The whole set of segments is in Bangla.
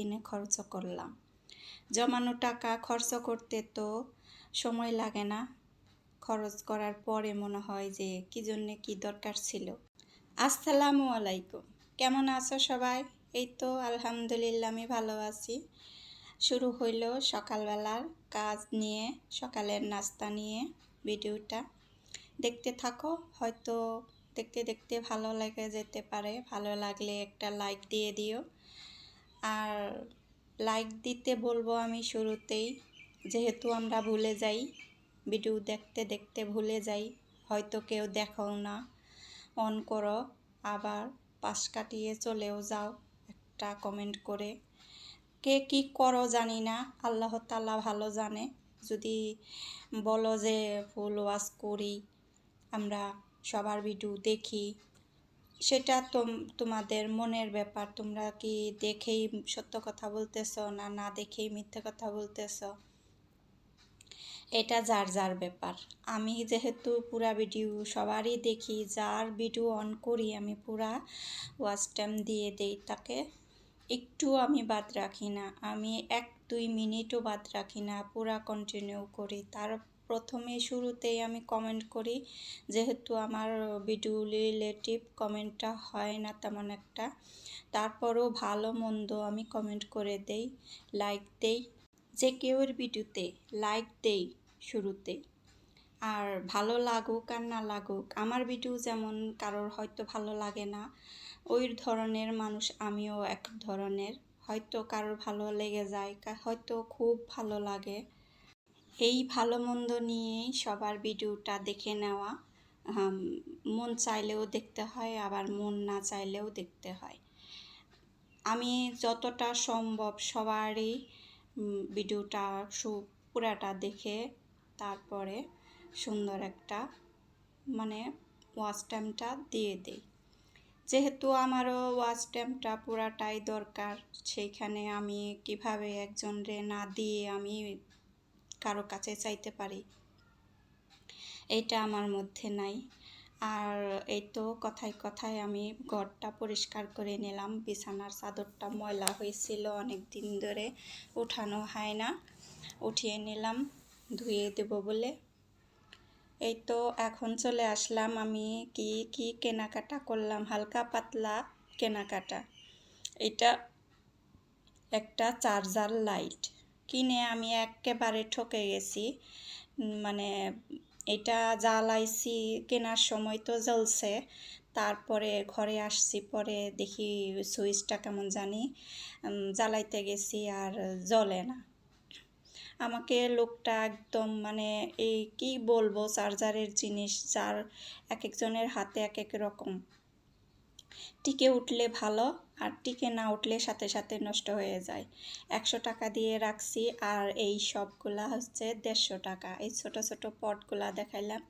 একদিনে খরচ করলাম। জমানো টাকা খরচ করতে তো সময় লাগে না। খরচ করার পরে মনে হয় যে কী জন্যে কী দরকার ছিল। আসসালামু আলাইকুম। কেমন আছো সবাই? এই তো আলহামদুলিল্লাহ আমি ভালো আছি। শুরু হইল সকালবেলার কাজ নিয়ে, সকালের নাস্তা নিয়ে ভিডিওটা। দেখতে থাকো, হয়তো দেখতে দেখতে ভালো লেগে যেতে পারে। ভালো লাগলে একটা লাইক দিয়ে দিও। আর লাইক দিতে বলব আমি শুরুতেই। যেহেতু আমরা ভুলে যাই ভিডিও দেখতে দেখতে ভুলে যাই, হয়তো কেউ দেখাও না। অন করো, আবার পাশ কাটিয়ে চলেও যাও একটা কমেন্ট করে। কে কি করো জানি না, আল্লাহ তাল্লাহ ভালো জানে। যদি বলো যে ফুল ওয়াশ করি, আমরা সবার ভিডিও দেখি। সেটা তোম, তোমাদের মনের ব্যাপার। তোমরা কি দেখেই সত্য কথা বলতেছ না না দেখেই মিথ্যে কথা বলতেছ? এটা যার যার ব্যাপার। আমি যেহেতু পুরা ভিডিও সবারই দেখি, যার ভিডিও অন করি, আমি পুরা ওয়াচ টাইম দিয়ে দেই তাকে। একটু আমি বাদ রাখি না। আমি এক দুই মিনিটও বাদ রাখি না, পুরা কন্টিনিউ করি। তার প্রথমে শুরুতেই আমি কমেন্ট করি, যেহেতু আমার ভিডিও রিলেটিভ কমেন্টটা হয় না তেমন একটা। তারপরও ভালো মন্দ আমি কমেন্ট করে দেই লাইক দেই, যে কেউর ভিডিওতে লাইক দেই শুরুতে। আর ভালো লাগুক আর না লাগুক, আমার ভিডিও যেমন কারোর হয়তো ভালো লাগে না, ওই ধরনের মানুষ আমিও এক ধরনের। হয়তো কারোর ভালো লেগে যায় হয়তো খুব ভালো লাগে। এই ভালো মন্দ নিয়েই সবার ভিডিওটা দেখে নেওয়া মন চাইলেও দেখতে হয়, আবার মন না চাইলেও দেখতে হয়। আমি যতটা সম্ভব সবারই ভিডিওটা সু, পুরাটা দেখে তারপরে সুন্দর একটা মানে ওয়াচ টাইমটা দিয়ে দিই। যেহেতু আমারও ওয়াচ টাইমটা পুরাটাই দরকার, সেইখানে আমি কীভাবে একজনরে না দিয়ে আমি কারও কাছে চাইতে পারি। এটা আমার মধ্যে নাই। আর এই তো কথায় কথায় আমি ঘরটা পরিষ্কার করে নিলাম। বিছানার চাদরটা ময়লা হয়েছিল অনেক দিন ধরে, উঠানো হয় না। উঠিয়ে নিলাম, ধুয়ে দেব বলে। এই তো এখন চলে আসলাম আমি কি কি কেনাকাটা করলাম? হালকা পাতলা কেনাকাটা। এটা একটা চার্জার লাইট। কিনে আমি একেবারে ঠকে গেছি। মানে এটা জ্বালাইছি, কেনার সময় তো জ্বলছে। তারপরে ঘরে আসছি, পরে দেখি সুইচটা কেমন জানি জ্বালাইতে গেছি আর জ্বলে না। আমাকে লোকটা একদম মানে এই কি বলব, চার্জারের জিনিস যার এক একজনের হাতে এক এক রকম। টিকে উঠলে ভালো আর টিকে না উঠলে সাথে সাথে নষ্ট হয়ে যায়। একশো টাকা দিয়ে রাখছি আর এই সবগুলা হচ্ছে দেড়শো টাকা। এই ছোট ছোট পটগুলা দেখাইলাম।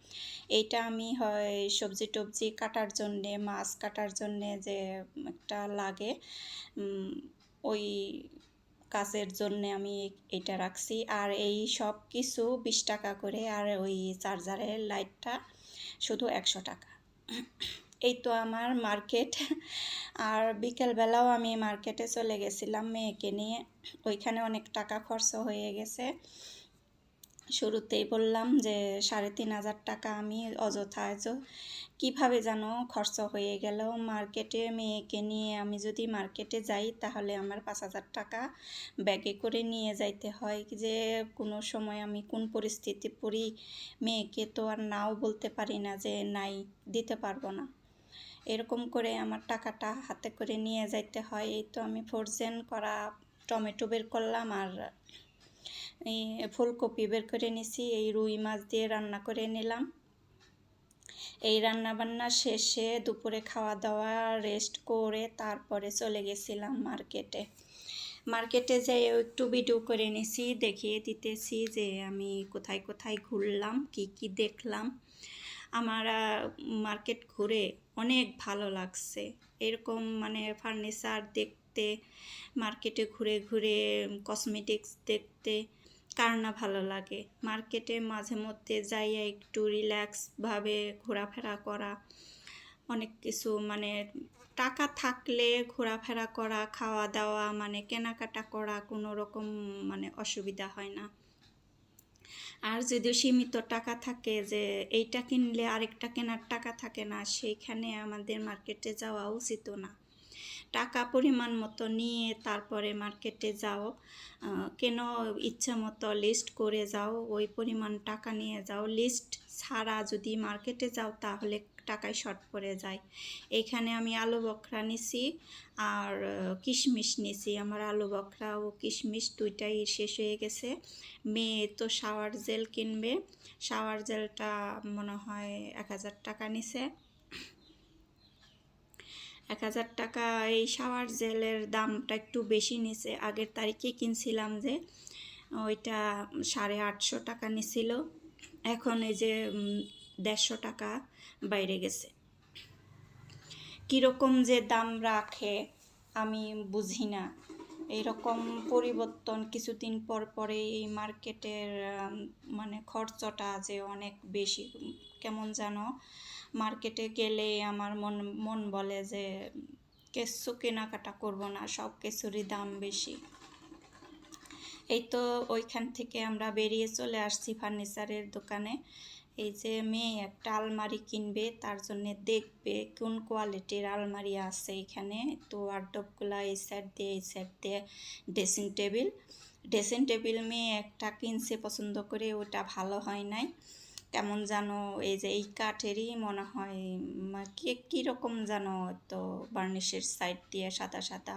এইটা আমি হয় সবজি টবজি কাটার জন্যে, মাছ কাটার জন্যে যে একটা লাগে ওই কাজের জন্য আমি এটা রাখছি। আর এই সব কিছু বিশ টাকা করে আর ওই চার্জারের লাইটটা শুধু একশো টাকা। এই তো আমার মার্কেট আর বিকেলবেলাও আমি মার্কেটে চলে গেছিলাম মেয়েকে নিয়ে। ওইখানে অনেক টাকা খরচ হয়ে গেছে। শুরুতেই বললাম যে সাড়ে তিন হাজার টাকা আমি অযথা কীভাবে যেন খরচ হয়ে গেল। মার্কেটে মেয়েকে নিয়ে আমি যদি মার্কেটে যাই তাহলে আমার পাঁচ হাজার টাকা ব্যাগে করে নিয়ে যাইতে হয়। যে কোনো সময় আমি কোন পরিস্থিতি পড়ি মেয়েকে তো আর নাও বলতে পারি না যে নাই, দিতে পারব না। এরকম করে আমার টাকাটা হাতে করে নিয়ে যাইতে হয়। এই তো আমি ফ্রোজেন করা টমেটো বের করলাম আর ফুলকপি বের করে নিছি। এই রুই মাছ দিয়ে রান্না করে নিলাম। এই রান্না বান্না শেষে দুপুরে খাওয়া দাওয়া রেস্ট করে তারপরে চলে গেছিলাম মার্কেটে। মার্কেটে যাই একটু ভিডিও করে নিছি, দেখিয়ে দিতেছি যে আমি কোথায় কোথায় ঘুরলাম, কি কি দেখলাম। আমার মার্কেট ঘুরে অনেক ভালো লাগছে। এরকম মানে ফার্নিচার দেখতে মার্কেটে ঘুরে ঘুরে কসমেটিক্স দেখতে, কার না ভালো লাগে? মার্কেটে মাঝে মধ্যে যাইয়া একটু রিল্যাক্সভাবে ঘোরাফেরা করা, অনেক কিছু মানে টাকা থাকলে ঘোরাফেরা করা, খাওয়া দাওয়া মানে কেনাকাটা করা কোনো রকম মানে অসুবিধা হয় না। আর যদি সীমিত টাকা থাকে যে এইটা কিনলে আরেকটা কেনার টাকা থাকে না, সেইখানে আমাদের মার্কেটে যাওয়া উচিত না। টাকা পরিমাণ মতো নিয়ে তারপরে মার্কেটে যাও কেন ইচ্ছা মতো লিস্ট করে যাও, ওই পরিমাণ টাকা নিয়ে যাও। লিস্ট ছাড়া যদি মার্কেটে যাও তাহলে টাকায় শর্ট পড়ে যায়। এখানে আমি আলু বখরা নিছি আর কিশমিশ নিছি। আমার আলু বখরা ও কিশমিশ দুইটাই শেষ হয়ে গেছে। মেয়ে তো শাওয়ার জেল কিনবে। শাওয়ার জেলটা মনে হয় এক হাজার টাকা নিছে। এক হাজার টাকা এই শাওয়ার জেলের দামটা একটু বেশি নিছে। আগের তারিখে কিনছিলাম যে, ওইটা সাড়ে আটশো টাকা নিছিল। এখন এই যে দেড়শো টাকা বাইরে গেছে। কীরকম যে দাম রাখে আমি বুঝি না। এইরকম পরিবর্তন কিছুদিন পর পরে এই মার্কেটের মানে খরচটা যে অনেক বেশি, কেমন যেন মার্কেটে গেলে আমার মন মন বলে যে কিছু কেনাকাটা করব না, সব কিছুরই দাম বেশি। এই তো ওইখান থেকে আমরা বেরিয়ে চলে আসছি ফার্নিচারের দোকানে। এই যে মেয়ে একটা আলমারি কিনবে, তার জন্য দেখবে কোন কোয়ালিটির আলমারি আছে এখানে। তো ওয়ার্ডরোবগুলো এই সাইড দিয়ে, এই সাইড দিয়ে ড্রেসিং টেবিল ড্রেসিং টেবিল মেয়ে একটা কিনছে, পছন্দ করে, ওটা ভালো হয় নাই। কেমন যেন এই যে এই কাঠেরই মনে হয় কে কীরকম যেন তো বার্নিশের সাইড দিয়ে সাদা সাদা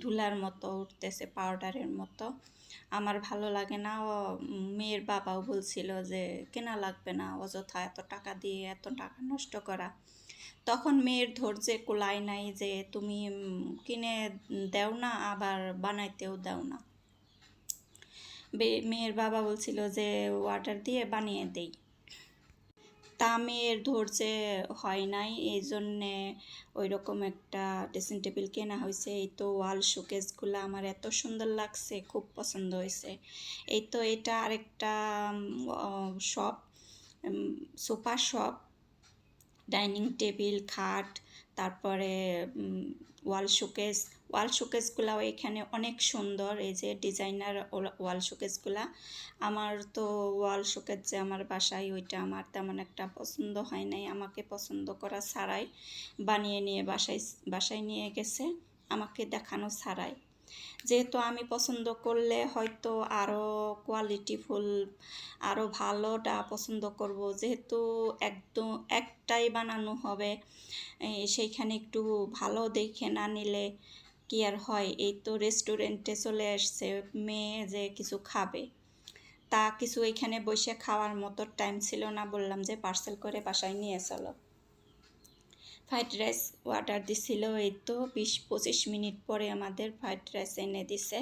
ধুলার মতো উঠতেছে পাউডারের মতো। আমার ভালো লাগে না মেয়ের বাবাও বলছিল যে কেনা লাগবে না, অযথা এত টাকা দিয়ে এত টাকা নষ্ট করা। তখন মেয়ের ধৈর্যে কুলায় নাই যে তুমি কিনে দেও না, আবার বানাইতেও দাও না। মেয়ের বাবা বলছিল যে ওয়াটার দিয়ে বানিয়ে দেই। তা ধৈর্যে হয় নাই। এই জন্যে ওই রকম একটা ড্রেসিং টেবিল কেনা হয়েছে এই তো ওয়াল শোকেসগুলো আমার এত সুন্দর লাগছে, খুব পছন্দ হয়েছে এই তো এটা আরেকটা shop sofa shop dining table খাট, তারপরে ওয়াল শোকেস ওয়াল শোকেসগুলাও এখানে অনেক সুন্দর। এই যে ডিজাইনার ওয়াল শোকেসগুলা। আমার তো ওয়াল শোকেস যে আমার বাসায়, ওইটা আমার তেমন একটা পছন্দ হয় নাই। আমাকে পছন্দ করা ছাড়াই বানিয়ে নিয়ে বাসায় বাসায় নিয়ে গেছে, আমাকে দেখানো ছাড়াই। যেহেতু আমি পছন্দ করলে হয়তো আরও কোয়ালিটিফুল আরও ভালোটা পছন্দ করব। যেহেতু একদম, একটাই বানানো হবে সেইখানে একটু ভালো দেখে না নিলে কি আর হয়? এই তো রেস্টুরেন্টে চলে আসছে, মেয়ে যে কিছু খাবে। তা কিছু এখানে বসে খাওয়ার মতো টাইম ছিল না, বললাম যে পার্সেল করে বাসায় নিয়ে চলো। ফ্রাইড রাইস অর্ডার দিছিল, এই তো বিশ পঁচিশ মিনিট পরে আমাদের ফ্রাইড রাইস এনে দিছে।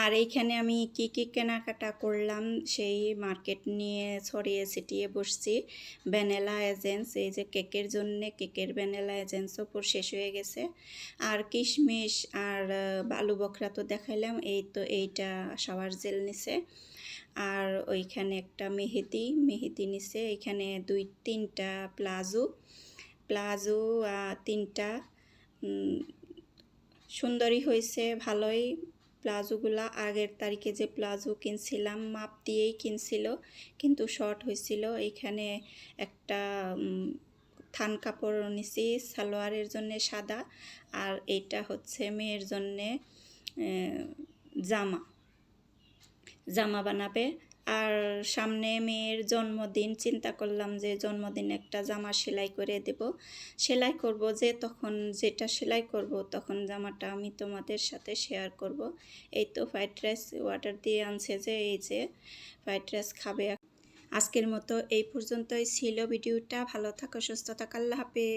আর এইখানে আমি কি কি কেনাকাটা করলাম সেই মার্কেট নিয়ে ছড়িয়ে ছিটিয়ে বসছি। ভ্যানিলা এজেন্স এই যে কেকের জন্য কেকের ভ্যানিলা এজেন্সও পুরো শেষ হয়ে গেছে। আর কিশমিশ আর আলু বখরা তো দেখাইলাম এই তো এইটা শাওয়ার জেল নিছে। আর ওইখানে একটা মেহেদি মেহেদি নিছে এখানে দুই তিনটা প্লাজো। প্লাজো তিনটা উম, সুন্দরই হয়েছে ভালোই। প্লাজোগুলা আগের তারিখে যে প্লাজো কিনছিলাম, মাপ দিয়েই কিনছিল, কিন্তু শর্ট হয়েছিল। এখানে একটা থান কাপড় নিছি, সালোয়ারের জন্য সাদা, আর এইটা হচ্ছে মেয়ের জন্যে জামা। জামা বানাবে আর সামনে মেয়ের জন্মদিন, চিন্তা করলাম যে জন্মদিন একটা জামা সেলাই করে দেব। সেলাই করব যে তখন যেটা সেলাই করব তখন জামাটা আমি তোমাদের সাথে শেয়ার করব। এই তো ফ্রাইড রাইস ওয়াটার দিয়ে আনছে যে এই যে ফ্রাইড রাইস খাবে। আজকের মতো এই পর্যন্তই ছিল। ভিডিওটা ভালো থাকো, সুস্থ থাকো। আল্লাহ হাফেজ।